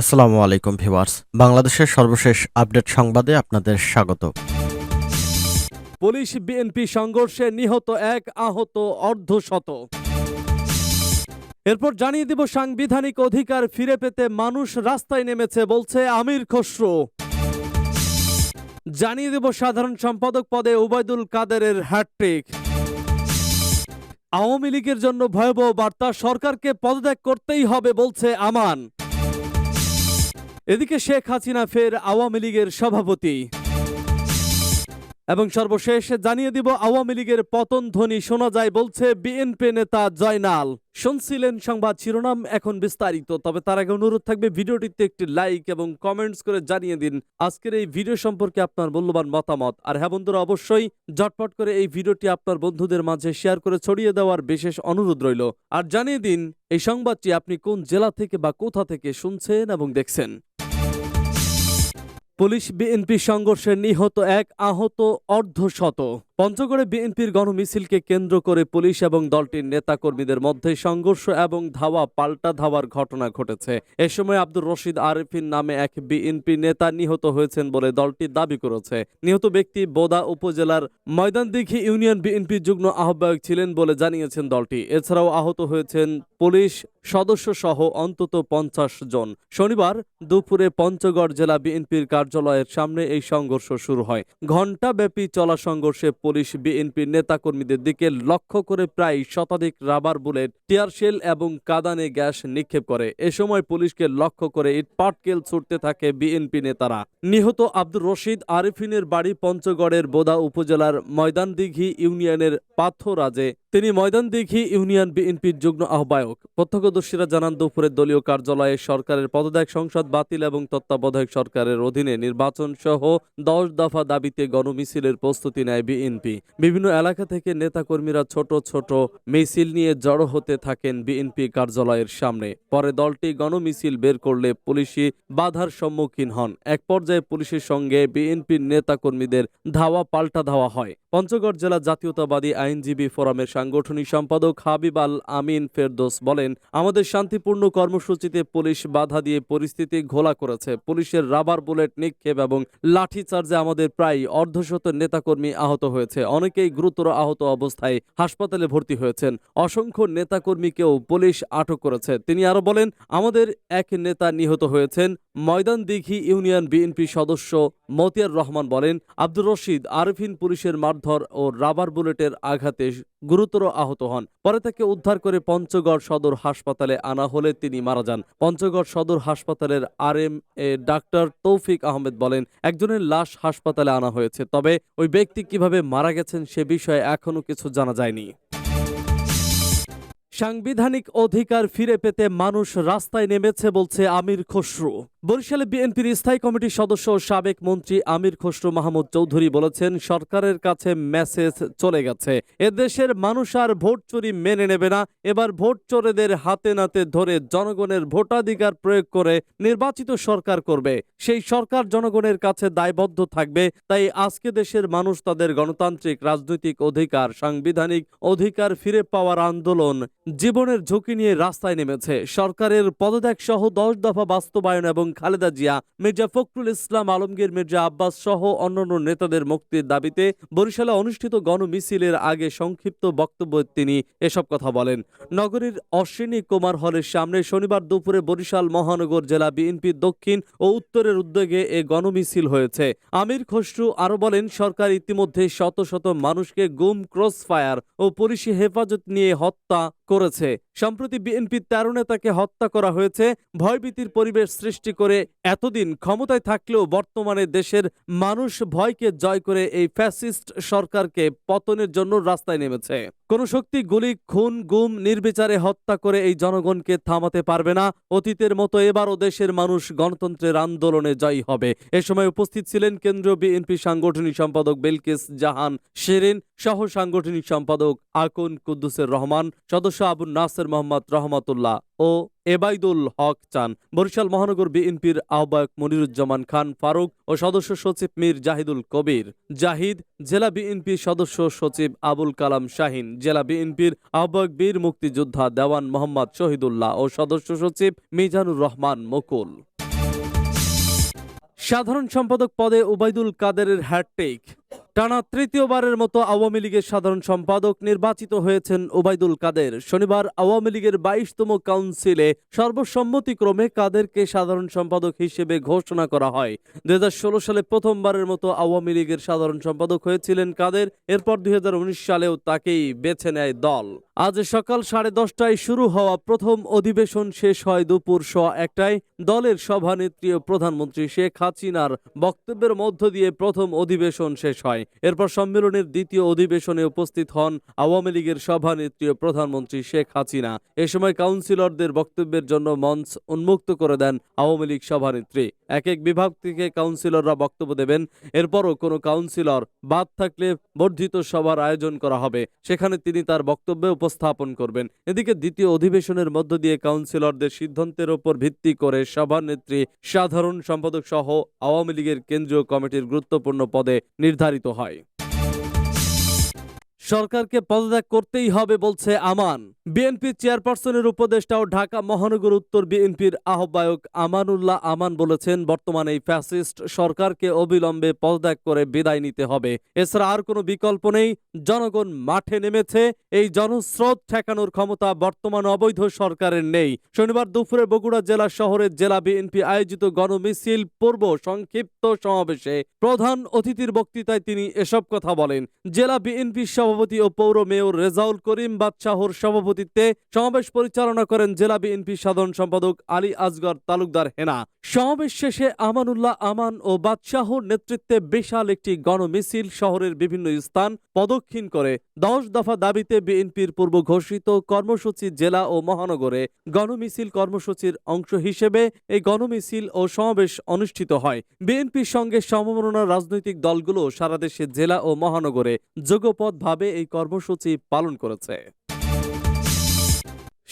আসসালামু আলাইকুম ভিউয়ার্স। বাংলাদেশের সর্বশেষ আপডেট সংবাদে আপনাদের স্বাগত। পুলিশ বিএনপি সংঘর্ষে নিহত এক আহত অর্ধশত। এরপর জানিয়ে দিব সাংবিধানিক অধিকার ফিরে পেতে মানুষ রাস্তায় নেমেছে বলছে আমির খসরু। জানিয়ে দেব সাধারণ সম্পাদক পদে ওবায়দুল কাদেরের হ্যাট্রিক আওয়ামী লীগের জন্য ভয়াবহ বার্তা, সরকারকে পদত্যাগ করতেই হবে বলছে আমান। এদিকে শেখ হাসিনা ফের আওয়ামী লীগের সভাপতি। এবং সর্বশেষ জানিয়ে দিব, আওয়ামী লীগের পতন ধ্বনি শোনা যায় বলছে বিএনপি নেতা জয়নাল। শুনছিলেন সংবাদ শিরোনাম, এখন বিস্তারিত। তবে তার আগে অনুরোধ থাকবে, ভিডিওটিতে একটি লাইক এবং কমেন্টস করে জানিয়ে দিন। আজকের এই ভিডিও সম্পর্কে আপনার মূল্যবান মতামত। আর হ্যাঁ বন্ধুরা, অবশ্যই ঝটপট করে এই ভিডিওটি আপনার বন্ধুদের মাঝে শেয়ার করে ছড়িয়ে দেওয়ার বিশেষ অনুরোধ রইল। আর জানিয়ে দিন, এই সংবাদটি আপনি কোন জেলা থেকে বা কোথা থেকে শুনছেন এবং দেখছেন। পুলিশ বিএনপি সংঘর্ষে নিহত এক আহত অর্ধশত। পঞ্চগড়ে বিএনপির গণমিছিলকে কেন্দ্র করে পুলিশ এবং দলটির নেতাকর্মীদের মধ্যে সংঘর্ষ এবং ধাওয়া, পাল্টা ধাওয়ার ঘটনা ঘটেছে। এ সময় আব্দুর রশিদ আরিফিন নামে এক বিএনপি নেতা নিহত হয়েছেন বলে দলটি দাবি করেছে। নিহত ব্যক্তি বোদা উপজেলার ময়দানদিঘি ইউনিয়ন বিএনপি যুগ্ম আহ্বায়ক ছিলেন বলে জানিয়েছেন দলটি। এছাড়াও আহত হয়েছেন পুলিশ সদস্য সহ অন্তত পঞ্চাশ জন। শনিবার দুপুরে পঞ্চগড় জেলা বিএনপির কার্যালয়ের সামনে এই সংঘর্ষ শুরু হয়। ঘণ্টাব্যাপী চলা সংঘর্ষে পুলিশ, বিএনপির নেতাকর্মীদের দিকে লক্ষ্য করে প্রায় শতাধিক রাবার বুলেট টিয়ারশেল এবং কাদানে গ্যাস নিক্ষেপ করে। এ সময় পুলিশকে লক্ষ্য করে ইট পাটকেল ছুটতে থাকে বিএনপি নেতারা। নিহত আব্দুর রশিদ আরিফিনের বাড়ি পঞ্চগড়ের বোদা উপজেলার ময়দানদিঘি ইউনিয়নের পাথরাজে তিনি ময়দানদিঘি ইউনিয়ন বিএনপির যুগ্ম আহ্বায়ক। প্রত্যক্ষদর্শীরা জানান, দুপুরে দলীয় কার্যালয়ে সরকারের পদত্যাগ সংসদ বাতিল এবং তত্ত্বাবধায়ক সরকারের অধীনে নির্বাচন সহ দশ দফা দাবিতে গণমিছিলের প্রস্তুতি নেয় বিএনপি। বিভিন্ন এলাকা থেকে নেতাকর্মীরা ছোট ছোট মিছিল নিয়ে জড়ো হতে থাকেন বিএনপি কার্যালয়ের সামনে। পরে দলটি গণমিছিল বের করলে পুলিশি বাধার সম্মুখীন হন। এক পর্যায়ে পুলিশের সঙ্গে বিএনপির নেতাকর্মীদের ধাওয়া পাল্টা ধাওয়া হয়। পঞ্চগড় জেলা জাতীয়তাবাদী আইনজীবী ফোরামের সাংগঠনিক সম্পাদক হাবিব আল আমিন ফেরদোস বলেন, আমাদের শান্তিপূর্ণ কর্মসূচিতে পুলিশ বাধা দিয়ে পরিস্থিতি ঘোলা করেছে। পুলিশের রাবার বুলেট নিক্ষেপ এবং লাঠিচার্জে আমাদের প্রায় অর্ধশত নেতাকর্মী আহত হয়েছে। অনেকেই গুরুতর আহত অবস্থায় হাসপাতালে ভর্তি হয়েছেন। অসংখ্য নেতাকর্মীকেও পুলিশ আটক করেছে। তিনি আরও বলেন, আমাদের এক নেতা নিহত হয়েছেন। ময়দান দিঘি ইউনিয়ন বিএনপি সদস্য মতিয়ার রহমান বলেন, আব্দুর রশিদ আরফিন পুলিশের মারধর ও রাবার বুলেটের আঘাতে গুরুতর আহত হন। পরে তাকে উদ্ধার করে পঞ্চগড় সদর হাসপাতালে আনা হলে তিনি মারা যান। পঞ্চগড় সদর হাসপাতালের আর এম এ ডাক্তার তৌফিক আহমেদ বলেন, একজনের লাশ হাসপাতালে আনা হয়েছে, তবে ওই ব্যক্তি কীভাবে মারা গেছেন সে বিষয়ে এখনও কিছু জানা যায়নি। সাংবিধানিক অধিকার ফিরে পেতে মানুষ রাস্তায় নেমেছে বলছে আমির খসরু। বরিশালে বিএনপির স্থায়ী কমিটির সদস্য সাবেক মন্ত্রী আমির খসরু মাহমুদ চৌধুরী বলেছেন, সরকারের কাছে মেসেজ চলে গেছে। এদেশের মানুষ আর ভোট চুরি মেনে নেবে না। এবার ভোট চোরেদের হাতে নাতে ধরে জনগণের ভোটাধিকার প্রয়োগ করে নির্বাচিত সরকার করবে। সেই সরকার জনগণের কাছে দায়বদ্ধ থাকবে। তাই আজকে দেশের মানুষ তাদের গণতান্ত্রিক, রাজনৈতিক অধিকার, সাংবিধানিক অধিকার ফিরে পাওয়ার আন্দোলন জীবনের ঝুঁকি নিয়ে রাস্তায় নেমেছে। সরকারের পদত্যাগ সহ দশ দফা বাস্তবায়ন এবং খালেদা জিয়া, মির্জা ফখরুল ইসলাম আলমগীর, মির্জা আব্বাস সহ অন্যান্য নেতাদের মুক্তির দাবিতে বরিশালে অনুষ্ঠিত গণমিছিলের আগে সংক্ষিপ্ত বক্তব্য তিনি এসব কথা বলেন। নগরীর অশ্বিনী কুমার হলের সামনে শনিবার দুপুরে বরিশাল মহানগর জেলা বিএনপির দক্ষিণ ও উত্তরের উদ্যোগে এ গণমিছিল হয়েছে। আমির খসরু আরও বলেন, সরকার ইতিমধ্যে শত শত মানুষকে গুম ক্রস ফায়ার ও পুলিশি হেফাজত নিয়ে হত্যা করেছে। সম্প্রতি বিএনপির তেরো নেতাকে হত্যা করা হয়েছে। ভয়ভীতির পরিবেশ সৃষ্টি করে এতদিন ক্ষমতায় থাকলেও বর্তমানে দেশের মানুষ ভয়কে জয় করে এই ফ্যাসিস্ট সরকারকে পতনের জন্য রাস্তায় নেমেছে। কোন শক্তি, গুলি, খুন, গুম, নির্বিচারে হত্যা করে এই জনগণকে থামাতে পারবে না। অতীতের মতো এবারও দেশের মানুষ গণতন্ত্রের আন্দোলনে জয়ী হবে। এ সময় উপস্থিত ছিলেন কেন্দ্রীয় বিএনপি সাংগঠনিক সম্পাদক বেলকেস জাহান শেরিন, সহ সাংগঠনিক সম্পাদক আকুন কুদ্দুসের রহমান, সদস্য আবু নাসের মোহাম্মদ রহমাতুল্লাহ। ও এবাইদুল হক চান। বরিশাল মহানগর বিএনপির আহ্বায়ক মনিরুজ্জামান খান ফারুক ও সদস্য সচিব মীর জাহিদুল কবির। জাহিদ, জেলা বিএনপির সদস্য সচিব আবুল কালাম শাহিন, জেলা বিএনপির আহ্বায়ক বীর মুক্তিযোদ্ধা দেওয়ান মোহাম্মদ শহীদুল্লাহ ও সদস্য সচিব মিজানুর রহমান মুকুল। সাধারণ সম্পাদক পদে ওবায়দুল কাদেরের হ্যাটটেক টানা তৃতীয়বারের মতো আওয়ামী লীগের সাধারণ সম্পাদক নির্বাচিত হয়েছেন ওবায়দুল কাদের। শনিবার আওয়ামী লীগের বাইশতম কাউন্সিলে সর্বসম্মতিক্রমে কাদেরকে সাধারণ সম্পাদক হিসেবে ঘোষণা করা হয়। দু হাজার ষোলো সালে প্রথমবারের মতো আওয়ামী লীগের সাধারণ সম্পাদক হয়েছিলেন কাদের, এরপর দুই হাজার উনিশ সালেও তাকেই বেছে নেয় দল। আজ সকাল সাড়ে দশটায় শুরু হওয়া প্রথম অধিবেশন শেষ হয় দুপুর সোয়া একটায়। দলের সভানেত্রী ও প্রধানমন্ত্রী শেখ হাসিনার বক্তব্যের মধ্য দিয়ে প্রথম অধিবেশন শেষ হয়। এরপর সম্মেলনের দ্বিতীয় অধিবেশনে উপস্থিত হন আওয়ামী লীগের সভানেত্রী প্রধানমন্ত্রী শেখ হাসিনা। এ সময় কাউন্সিলরদের বক্তব্যের জন্য মঞ্চ উন্মুক্ত করে দেন আওয়ামী লীগ সভানেত্রী। এক এক বিভাগ থেকে কাউন্সিলররা বক্তব্য দেবেন। এরপরও কোনো কাউন্সিলর বাদ থাকলে বর্ধিত সভার আয়োজন করা হবে। সেখানে তিনি তার বক্তব্য উপস্থাপন করবেন। এদিকে দ্বিতীয় অধিবেশনের মধ্য দিয়ে কাউন্সিলরদের সিদ্ধান্তের ওপর ভিত্তি করে সভানেত্রী সাধারণ সম্পাদক সহ আওয়ামী লীগের কেন্দ্রীয় কমিটির গুরুত্বপূর্ণ পদে নির্ধারিত হয়। সরকারকে পদত্যাগ করতেই হবে বলছে আমান। বিএনপি চেয়ারপারসনের উপদেষ্টা ও ঢাকা মহানগর উত্তর বিএনপির আহ্বায়ক আমানুল্লাহ আমান বলেছেন, বর্তমানে এই ফ্যাসিস্ট সরকারকে অবিলম্বে পদত্যাগ করে বিদায় নিতে হবে। এছাড়া আর কোনো বিকল্প নেই, জনগণ মাঠে নেমেছে, এই জনস্রোত ঠেকানোর ক্ষমতা বর্তমান অবৈধ সরকারের নেই। শনিবার দুপুরে বগুড়া জেলা শহরের জেলা বিএনপি আয়োজিত গণমিছিল পূর্ব সংক্ষিপ্ত সমাবেশে প্রধান অতিথির বক্তৃতায় তিনি এসব কথা বলেন। জেলা বিএনপির সভাপতি ও পৌর মেয়র রেজাউল করিম বাদশাহর সভাপতিত্বে সমাবেশ পরিচালনা করেন জেলা বিএনপি সাধারণ সম্পাদক আলী আজগর তালুকদার হেনা। সমাবেশ শেষে আমানুল্লাহ আমান ও বাদশাহর নেতৃত্বে বিশাল একটি গণমিছিল শহরের বিভিন্ন স্থান প্রদক্ষিণ করে। দশ দফা দাবিতে বিএনপির পূর্ব ঘোষিত কর্মসূচি জেলা ও মহানগরে গণমিছিল কর্মসূচির অংশ হিসেবে এই গণমিছিল ও সমাবেশ অনুষ্ঠিত হয়। বিএনপির সঙ্গে সমমনা রাজনৈতিক দলগুলো সারা দেশে জেলা ও মহানগরে যোগপথভাবে এই কর্মসূচি পালন করেছে।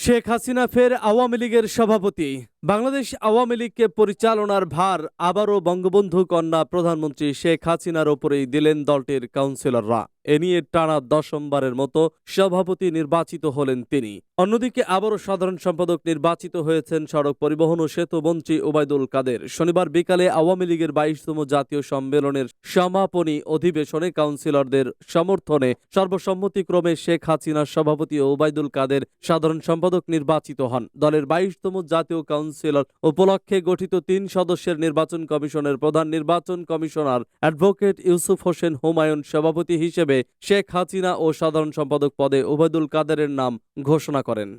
শেখ হাসিনা ফের আওয়ামী লীগের সভাপতি। বাংলাদেশ আওয়ামী লীগকে পরিচালনার ভার আবারও বঙ্গবন্ধু কন্যা প্রধানমন্ত্রী শেখ হাসিনার ওপরেই দিলেন দলটির কাউন্সিলররা। এ নিয়ে টানা দশমবারের মতো সভাপতি নির্বাচিত হলেন তিনি। অন্যদিকে আবারও সাধারণ সম্পাদক নির্বাচিত হয়েছেন সড়ক পরিবহন ও সেতু মন্ত্রী ওবায়দুল কাদের। শনিবার বিকালে আওয়ামী লীগের বাইশতম জাতীয় সম্মেলনের সমাপনী অধিবেশনে কাউন্সিলরদের সমর্থনে সর্বসম্মতিক্রমে শেখ হাসিনার সভাপতি ওবায়দুল কাদের সাধারণ সম্পাদক নির্বাচিত হন। দলের বাইশতম জাতীয় কাউন্সিলর উপলক্ষে গঠিত তিন সদস্যের নির্বাচন কমিশনের প্রধান নির্বাচন কমিশনার অ্যাডভোকেট ইউসুফ হোসেন হুমায়ুন সভাপতি হিসেবে শেখ হাসিনা ও সাধারণ সম্পাদক পদে ওবায়দুল কাদেরের নাম ঘোষণা করেন।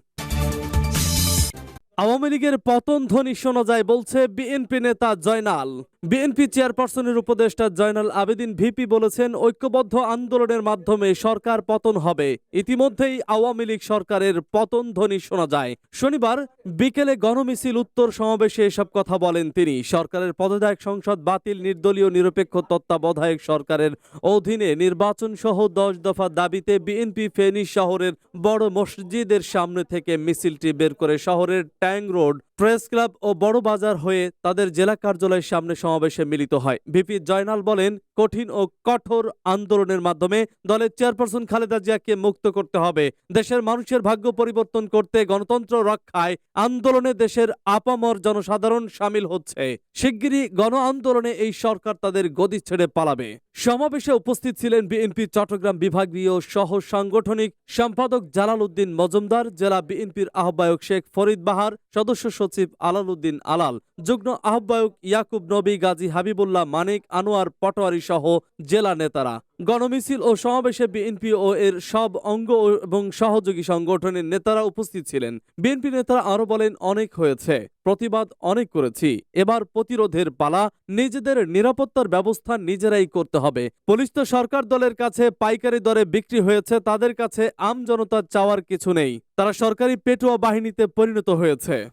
আওয়ামী লীগের পতন ধ্বনি শোনা যায় বলছে বিএনপি নেতা জয়নাল। বিএনপি চেয়ারপারসনের উপদেষ্টা জয়নাল আবেদিন ভিপি বলেছেন, ঐক্যবদ্ধ আন্দোলনের মাধ্যমে সরকার পতন হবে। ইতিমধ্যেই আওয়ামী লীগ সরকারের পতন ধ্বনি শোনা যায়। শনিবার বিকেলে গণমিছিল উত্তর সমাবেশে এসব কথা বলেন তিনি। সরকারের পদত্যাগ সংসদ বাতিল, নির্দলীয়, নিরপেক্ষ তত্ত্বাবধায়ক সরকারের অধীনে নির্বাচন সহ দশ দফা দাবিতে বিএনপি ফেনী শহরের বড় মসজিদের সামনে থেকে মিছিলটি বের করে শহরের ট্যাং রোড প্রেস ক্লাব ও বড় বাজার হয়ে তাদের জেলা কার্যালয়ের সামনে সমাবেশে মিলিত হয়। বিপি জয়নাল বলেন কঠিন ও কঠোর আন্দোলনের মাধ্যমে দলের চেয়ারপারসন খালেদা জিয়াকে মুক্ত করতে হবে। দেশের মানুষের ভাগ্য পরিবর্তন করতে গণতন্ত্র রক্ষায় আন্দোলনে দেশের আপামর জনসাধারণ সামিল হচ্ছে। শিগগিরই গণ আন্দোলনে এই সরকার তাদের গদি ছেড়ে পালাবে। সমাবেশে উপস্থিত ছিলেন বিএনপি চট্টগ্রাম বিভাগীয় সহ সাংগঠনিক সম্পাদক জালাল উদ্দিন মজুমদার, জেলা বিএনপির আহ্বায়ক শেখ ফরিদ বাহার, সদস্য সচিব আলাল উদ্দিন আলাল, যুগ্ম আহ্বায়ক ইয়াকুব নবী গাজী হাবিবুল্লাহ মানিক, আনোয়ার পটোয়ারি সহ জেলা নেতারা। গণমিছিল ও সমাবেশে বিএনপি ও এর সব অঙ্গ এবং সহযোগী সংগঠনের নেতারা উপস্থিত ছিলেন। বিএনপি নেতারা আরও বলেন, অনেক হয়েছে। প্রতিবাদ অনেক করেছি। এবার প্রতিরোধের পালা, নিজেদের নিরাপত্তার ব্যবস্থা নিজেরাই করতে হবে। পুলিশ তো সরকার দলের কাছে পাইকারি দরে বিক্রি হয়েছে, তাদের কাছে আম জনতার চাওয়ার কিছু নেই। তারা সরকারি পেটুয়া বাহিনীতে পরিণত হয়েছে।